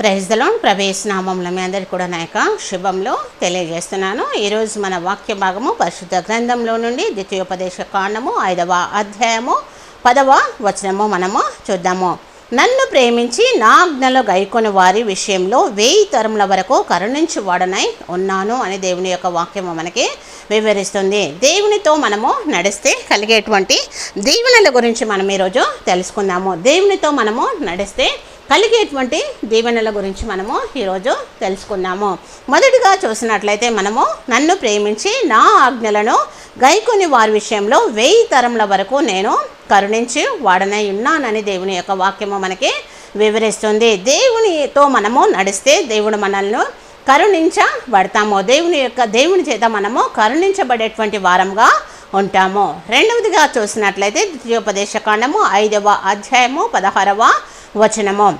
ప్రైజ్దలో ప్రవేశనామంలో మీ అందరికీ కూడా నా యొక్క శుభంలో తెలియజేస్తున్నాను. ఈరోజు మన వాక్య భాగము పరిశుద్ధ గ్రంథంలో నుండి ద్వితీయోపదేశ కాండము ఐదవ అధ్యాయము పదవ వచనము మనము చూద్దాము. నన్ను ప్రేమించి నా ఆజ్ఞలో గైకొని వారి విషయంలో వెయ్యి తరముల వరకు కరుణించి వాడనై ఉన్నాను అని దేవుని యొక్క వాక్యము మనకి వివరిస్తుంది. దేవునితో మనము నడిస్తే కలిగేటువంటి దీవెనల గురించి మనం ఈరోజు తెలుసుకుందాము. దేవునితో మనము నడిస్తే కలిగేటువంటి దీవెనల గురించి మనము ఈరోజు తెలుసుకున్నాము. మొదటిగా చూసినట్లయితే మనము నన్ను ప్రేమించి నా ఆజ్ఞలను గైకుని వారి విషయంలో వెయ్యి తరముల వరకు నేను కరుణించి వాడనై ఉన్నానని దేవుని యొక్క వాక్యము మనకి వివరిస్తుంది. దేవునితో మనము నడిస్తే దేవుడు మనల్ని కరుణించబడతాము దేవుని యొక్క దేవుని చేత మనము కరుణించబడేటువంటి వారంగా ఉంటాము. రెండవదిగా చూసినట్లయితే ద్వితీయోపదేశ కాండము ఐదవ అధ్యాయము పదహారవ వచనము.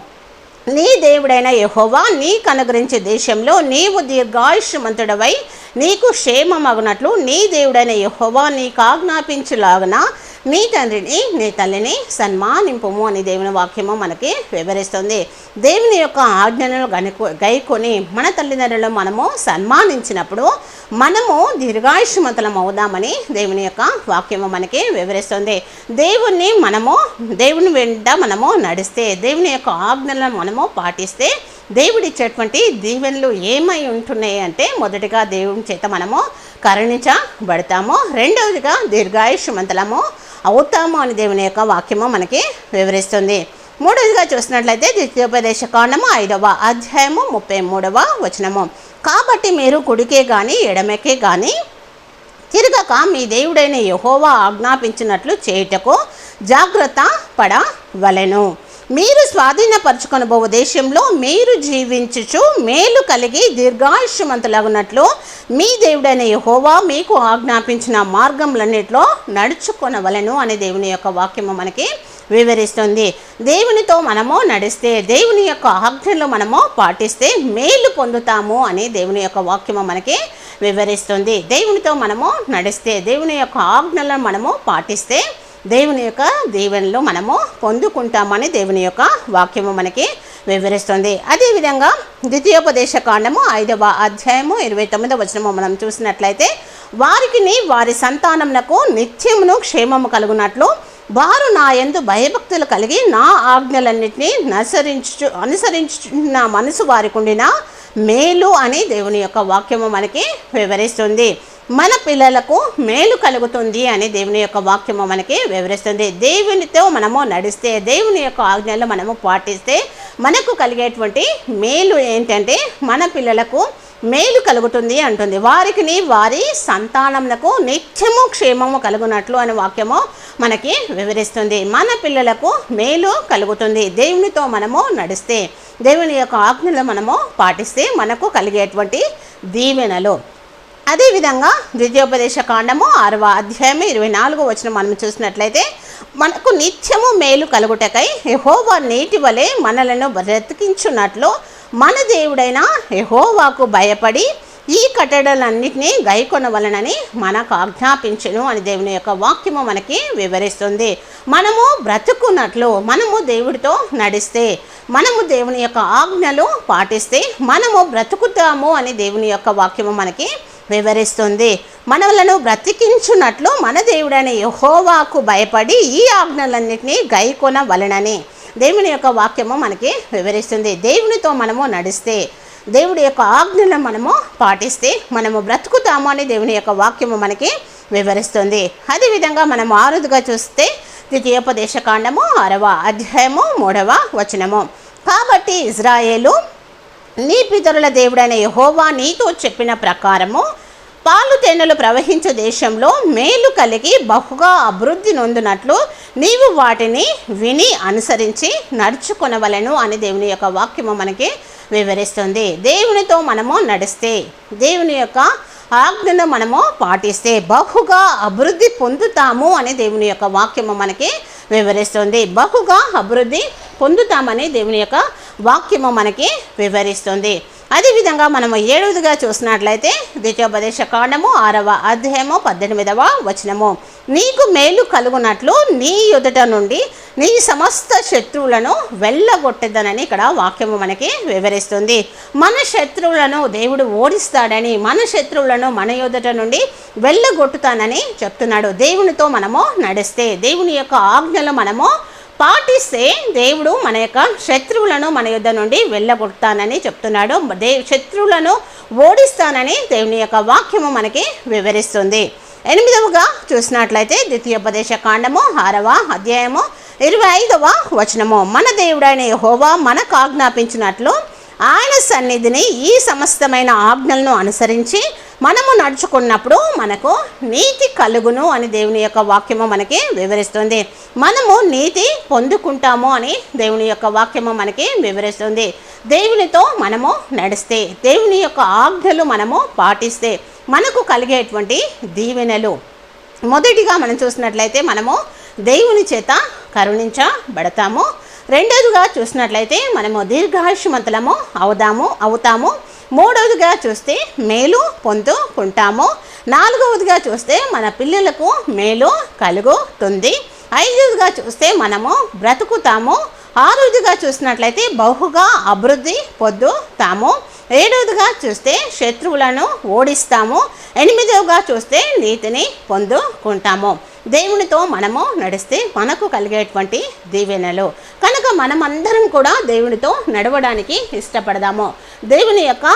నీ దేవుడైన యహోవా నీకు అనుగ్రహించే దేశంలో నీవు దీర్ఘాయుష్మంతుడవై నీకు క్షేమమగునట్లు నీ దేవుడైన యహోవా నీకు ఆజ్ఞాపించులాగన? నీ తండ్రిని నీ తల్లిని సన్మానింపుము అని దేవుని వాక్యము మనకి వివరిస్తుంది. దేవుని యొక్క ఆజ్ఞలను గనుకు గైకొని మన తల్లిదండ్రులను మనము సన్మానించినప్పుడు మనము దీర్ఘాయుష్మంతులం అవుదామని దేవుని యొక్క వాక్యము మనకి వివరిస్తుంది. దేవుణ్ణి మనము దేవుని వెంట మనము నడిస్తే దేవుని యొక్క ఆజ్ఞలను మనము పాటిస్తే దేవుడిచ్చేటువంటి దీవెనలు ఏమై ఉంటున్నాయి అంటే మొదటిగా దేవుని చేత మనము కరుణించబడతాము. రెండవదిగా దీర్ఘాయుష్మంతలము అవుతాము అని దేవుని యొక్క వాక్యము మనకి వివరిస్తుంది. మూడవదిగా చూసినట్లయితే ద్వితీయోపదేశ కాండము ఐదవ అధ్యాయము ముప్పై మూడవ వచనము. కాబట్టి మీరు కుడికే కానీ ఎడమకే కానీ తిరగక మీ దేవుడైన యహోవా ఆజ్ఞాపించినట్లు చేయుటకు జాగ్రత్త పడవలెను. మీరు స్వాధీనపరచుకొనబో దేశంలో మీరు జీవించుచు మేలు కలిగి దీర్ఘాయుష్యమంతులగునట్లు మీ దేవుడైన యహోవా మీకు ఆజ్ఞాపించిన మార్గములన్నిటిలో నడుచుకొనవలెను అనే దేవుని యొక్క వాక్యము మనకి వివరిస్తుంది. దేవునితో మనము నడిస్తే దేవుని యొక్క ఆజ్ఞలు మనము పాటిస్తే మేలు పొందుతాము అని దేవుని యొక్క వాక్యము మనకి వివరిస్తుంది. దేవునితో మనము నడిస్తే దేవుని యొక్క ఆజ్ఞలను మనము పాటిస్తే దేవుని యొక్క దీవెనలు మనము పొందుకుంటామని దేవుని యొక్క వాక్యము మనకి వివరిస్తుంది. అదేవిధంగా ద్వితీయోపదేశ కాండము ఐదవ అధ్యాయము ఇరవై తొమ్మిదవ వచనము మనం చూసినట్లయితే వారికి వారి సంతానమునకు నిత్యమును క్షేమము కలుగునట్లు వారు నా ఎందు భయభక్తులు కలిగి నా ఆజ్ఞలన్నింటినీ అనుసరించు అనుసరించున్న మనసు వారికి ఉండిన మేలు అని దేవుని యొక్క వాక్యము మనకి వివరిస్తుంది. మన పిల్లలకు మేలు కలుగుతుంది అని దేవుని యొక్క వాక్యము మనకి వివరిస్తుంది. దేవునితో మనము నడిస్తే దేవుని యొక్క ఆజ్ఞలు మనము పాటిస్తే మనకు కలిగేటువంటి మేలు ఏంటంటే మన పిల్లలకు మేలు కలుగుతుంది అంటుంది. వారికి వారి సంతానములకు నిత్యము క్షేమము కలుగునట్లు అనే వాక్యము మనకి వివరిస్తుంది. మన పిల్లలకు మేలు కలుగుతుంది. దేవునితో మనము నడిస్తే దేవుని యొక్క ఆజ్ఞలు మనము పాటిస్తే మనకు కలిగేటువంటి దీవెనలు. అదేవిధంగా ద్వితీయోపదేశ కాండము ఆరవ అధ్యాయం ఇరవై నాలుగు వచ్చిన మనం చూసినట్లయితే మనకు నిత్యము మేలు కలుగుటకై యహోవా నేటి వలె మనలను బ్రతికించున్నట్లు మన దేవుడైన యహోవాకు భయపడి ఈ కట్టడలన్నింటినీ గైకొనవలనని మనకు ఆజ్ఞాపించను అని దేవుని యొక్క వాక్యము మనకి వివరిస్తుంది. మనము బ్రతుకున్నట్లు మనము దేవుడితో నడిస్తే మనము దేవుని యొక్క ఆజ్ఞలు పాటిస్తే మనము బ్రతుకుతాము అని దేవుని యొక్క వాక్యము మనకి వివరిస్తుంది. మనలను బ్రతికించున్నట్లు మన దేవుడైన యహోవాకు భయపడి ఈ ఆజ్ఞలన్నింటినీ గైకొన వలనని దేవుని యొక్క వాక్యము మనకి వివరిస్తుంది. దేవునితో మనము నడిస్తే దేవుడి యొక్క ఆజ్ఞలను మనము పాటిస్తే మనము బ్రతుకుతాము అని దేవుని యొక్క వాక్యము మనకి వివరిస్తుంది. అదేవిధంగా మనం ఆరుదుగా చూస్తే ద్వితీయోపదేశ కాండము ఆరవ అధ్యాయము మూడవ వచనము. కాబట్టి ఇజ్రాయేలు నీ పితరుల దేవుడైన యహోవా నీతో చెప్పిన ప్రకారము పాలు తేనెలు ప్రవహించే దేశంలో మేలు కలిగి బహుగా అభివృద్ధి నొందినట్లు నీవు వాటిని విని అనుసరించి నడుచుకొనవలను అని దేవుని యొక్క వాక్యము మనకి వివరిస్తుంది. దేవునితో మనము నడిస్తే దేవుని యొక్క ఆజ్ఞను మనము పాటిస్తే బహుగా అభివృద్ధి పొందుతాము అని దేవుని యొక్క వాక్యము మనకి వివరిస్తుంది. బహుగా అభివృద్ధి పొందుతామని దేవుని యొక్క వాక్యము మనకి వివరిస్తుంది. అదేవిధంగా మనము ఏడవదిగా చూసినట్లయితే ద్వితీయోపదేశ కాండము ఆరవ అధ్యాయము పద్దెనిమిదవ వచనము. నీకు మేలు కలుగునట్లు నీ ఎదుట నుండి నీ సమస్త శత్రువులను వెళ్ళగొట్టదనని ఇక్కడ వాక్యము మనకి వివరిస్తుంది. మన శత్రువులను దేవుడు ఓడిస్తాడని మన శత్రువులను మన ఎదుట నుండి వెళ్ళగొట్టుతానని చెప్తున్నాడు. దేవునితో మనము నడిస్తే దేవుని యొక్క ఆజ్ఞలు మనము పాటిస్తే దేవుడు మన యొక్క శత్రువులను మన యుద్ధ నుండి వెళ్ళగొడతానని చెప్తున్నాడు. దే శత్రువులను ఓడిస్తానని దేవుని యొక్క వాక్యము మనకి వివరిస్తుంది. ఎనిమిదవగా చూసినట్లయితే ద్వితీయోపదేశ కాండము ఆరవ అధ్యాయము ఇరవై ఐదవ వచనము. మన దేవుడైన హోవా మనకు ఆజ్ఞాపించినట్లు ఆయన సన్నిధిని ఈ సమస్తమైన ఆజ్ఞలను అనుసరించి మనము నడుచుకున్నప్పుడు మనకు నీతి కలుగును అని దేవుని యొక్క వాక్యము మనకి వివరిస్తుంది. మనము నీతి పొందుకుంటాము అని దేవుని యొక్క వాక్యము మనకి వివరిస్తుంది. దేవునితో మనము నడిస్తే దేవుని యొక్క ఆజ్ఞలు మనము పాటిస్తే మనకు కలిగేటువంటి దీవెనలు. మొదటిగా మనం చూసినట్లయితే మనము దేవుని చేత కరుణించబడతాము. రెండోదిగా చూసినట్లయితే మనము దీర్ఘాయుష్మంతులము అవుదాము అవుతాము. మూడవదిగా చూస్తే మేలు పొందుకుంటాము నాలుగవదిగా చూస్తే మన పిల్లలకు మేలు కలుగుతుంది. ఐదవదిగా చూస్తే మనము బ్రతుకుతాము. ఆరోదిగా చూసినట్లయితే బహుగా అభివృద్ధి పొందుతాము. ఏడవదిగా చూస్తే శత్రువులను ఓడిస్తాము. ఎనిమిదవగా చూస్తే నీతిని పొందుకుంటాము. దేవునితో మనము నడిస్తే మనకు కలిగేటువంటి దీవెనలు. కనుక మనమందరం కూడా దేవునితో నడవడానికి ఇష్టపడదాము. దేవుని యొక్క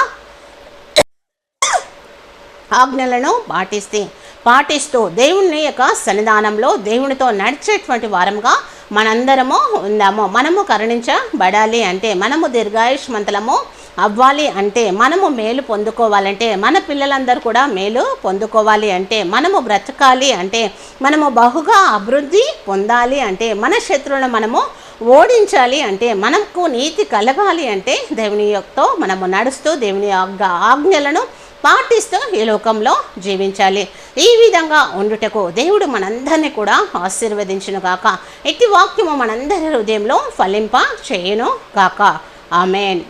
ఆజ్ఞలను పాటిస్తే పాటిస్తూ దేవుని యొక్క సన్నిధానంలో దేవునితో నడిచేటువంటి వారంగా మనందరము ఉందాము. మనము కరుణించబడాలి అంటే మనము దీర్ఘాయుష్మంతలము అవ్వాలి అంటే మనము మేలు పొందుకోవాలంటే మన పిల్లలందరూ కూడా మేలు పొందుకోవాలి అంటే మనము బ్రతకాలి అంటే మనము బహుగా అభివృద్ధి పొందాలి అంటే మన శత్రువులను మనము ఓడించాలి అంటే మనకు నీతి కలగాలి అంటే దేవుని యొక్కతో మనము నడుస్తూ దేవుని యొక్క ఆజ్ఞలను పాటిస్తూ ఈ లోకంలో జీవించాలి. ఈ విధంగా ఉండుటకు దేవుడు మనందరినీ కూడా ఆశీర్వదించును గాక. ఎట్టి వాక్యము మనందరి హృదయంలో ఫలింప చేయను గాక. ఆమెన్.